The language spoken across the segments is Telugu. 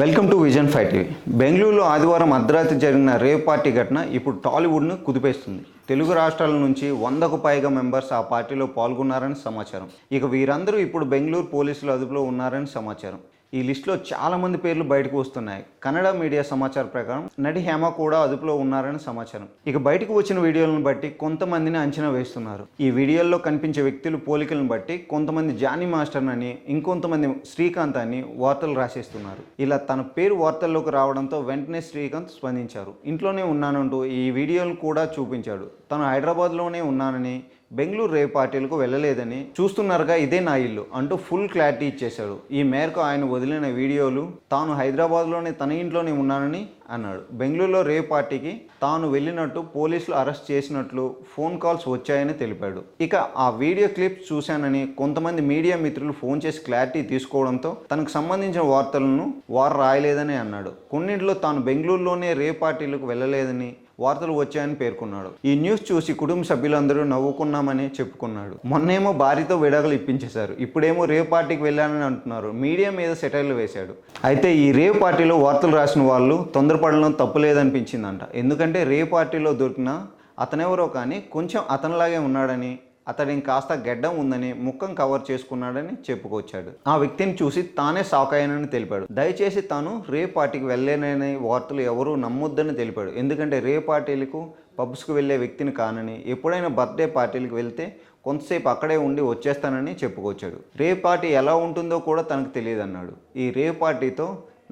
Welcome to vision five TV. బెంగళూరులో ఆదివారం అర్ధరాత్రి జరిగిన రేవ్ పార్టీ ఘటన ఇప్పుడు టాలీవుడ్ను కుదిపేస్తుంది. తెలుగు రాష్ట్రాల నుంచి వందకు పైగా మెంబర్స్ ఆ పార్టీలో పాల్గొన్నారని సమాచారం. ఇక వీరందరూ ఇప్పుడు బెంగళూరు పోలీసుల అదుపులో ఉన్నారని సమాచారం. ఈ లిస్టులో చాలామంది పేర్లు బయటకు వస్తున్నాయి. కన్నడ మీడియా సమాచారం ప్రకారం నటి హేమ కూడా అదుపులో ఉన్నారని సమాచారం. ఇక బయటకు వచ్చిన వీడియోలను బట్టి కొంతమందిని అంచనా వేస్తున్నారు. ఈ వీడియోల్లో కనిపించే వ్యక్తులు పోలికలను బట్టి కొంతమంది జానీ మాస్టర్ అని ఇంకొంతమంది శ్రీకాంత్ అని వార్తలు రాసేస్తున్నారు. ఇలా తన పేరు వార్తల్లోకి రావడంతో వెంటనే శ్రీకాంత్ స్పందించారు. ఇంట్లోనే ఉన్నానంటూ ఈ వీడియోలు కూడా చూపించాడు. తను హైదరాబాద్లోనే ఉన్నానని బెంగళూరు రేవ్ పార్టీలకు వెళ్ళలేదని చూస్తున్నారుగా ఇదే నా ఇల్లు అంటూ ఫుల్ క్లారిటీ ఇచ్చేశాడు. ఈ మేరకు ఆయన వదిలిన వీడియోలు తాను హైదరాబాద్లోనే తన ఇంట్లోనే ఉన్నానని అన్నాడు. బెంగళూరులో రేవ్ పార్టీకి తాను వెళ్ళినట్టు పోలీసులు అరెస్ట్ చేసినట్లు ఫోన్ కాల్స్ వచ్చాయని తెలిపాడు. ఇక ఆ వీడియో క్లిప్స్ చూశానని కొంతమంది మీడియా మిత్రులు ఫోన్ చేసి క్లారిటీ తీసుకోవడంతో తనకు సంబంధించిన వార్తలను వారు రాయలేదని అన్నాడు. కొన్నింటిలో తాను బెంగళూరులోనే రేవ్ పార్టీలకు వెళ్ళలేదని వార్తలు వచ్చాయని పేర్కొన్నాడు. ఈ న్యూస్ చూసి కుటుంబ సభ్యులందరూ నవ్వుకున్నామని చెప్పుకున్నాడు. మొన్నేమో భార్యతో విడాకులు ఇప్పించేశారు. ఇప్పుడేమో రేవ్ పార్టీకి వెళ్ళానని అంటున్నారు. మీడియా మీద సెటైర్లు వేశాడు. అయితే ఈ రేవ్ పార్టీలో వార్తలు రాసిన వాళ్ళు తొందరపడడం తప్పులేదనిపించిందంట. ఎందుకంటే రేవ్ పార్టీలో దొరికిన అతనెవరో కానీ కొంచెం అతనిలాగే ఉన్నాడని అతడిని కాస్త గెడ్డం ఉందని ముఖం కవర్ చేసుకున్నాడని చెప్పుకొచ్చాడు. ఆ వ్యక్తిని చూసి తానే సాకాయనని తెలిపాడు. దయచేసి తాను రే పార్టీకి వెళ్ళలేనని వార్తలు ఎవరూ నమ్మొద్దని తెలిపాడు. ఎందుకంటే రే పార్టీలకు పబ్స్కు వెళ్ళే వ్యక్తిని కానని ఎప్పుడైనా బర్త్డే పార్టీలకు వెళ్తే కొంతసేపు అక్కడే ఉండి వచ్చేస్తానని చెప్పుకొచ్చాడు. రే పార్టీ ఎలా ఉంటుందో కూడా తనకు తెలియదన్నాడు. ఈ రే పార్టీతో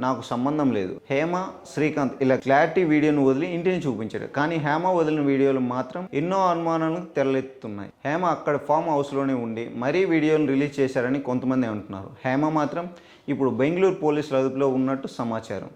నాకు సంబంధం లేదు. హేమ శ్రీకాంత్ ఇలా క్లారిటీ వీడియోను వదిలి ఇంటిని చూపించాడు కానీ హేమ వదిలిన వీడియోలు మాత్రం ఎన్నో అనుమానాలకు తెరలెత్తుతున్నాయి హేమ అక్కడ ఫామ్ హౌస్లోనే ఉండి మరీ వీడియోలు రిలీజ్ చేశారని కొంతమంది అంటున్నారు. హేమ మాత్రం ఇప్పుడు బెంగళూరు పోలీసుల అదుపులో ఉన్నట్టు సమాచారం.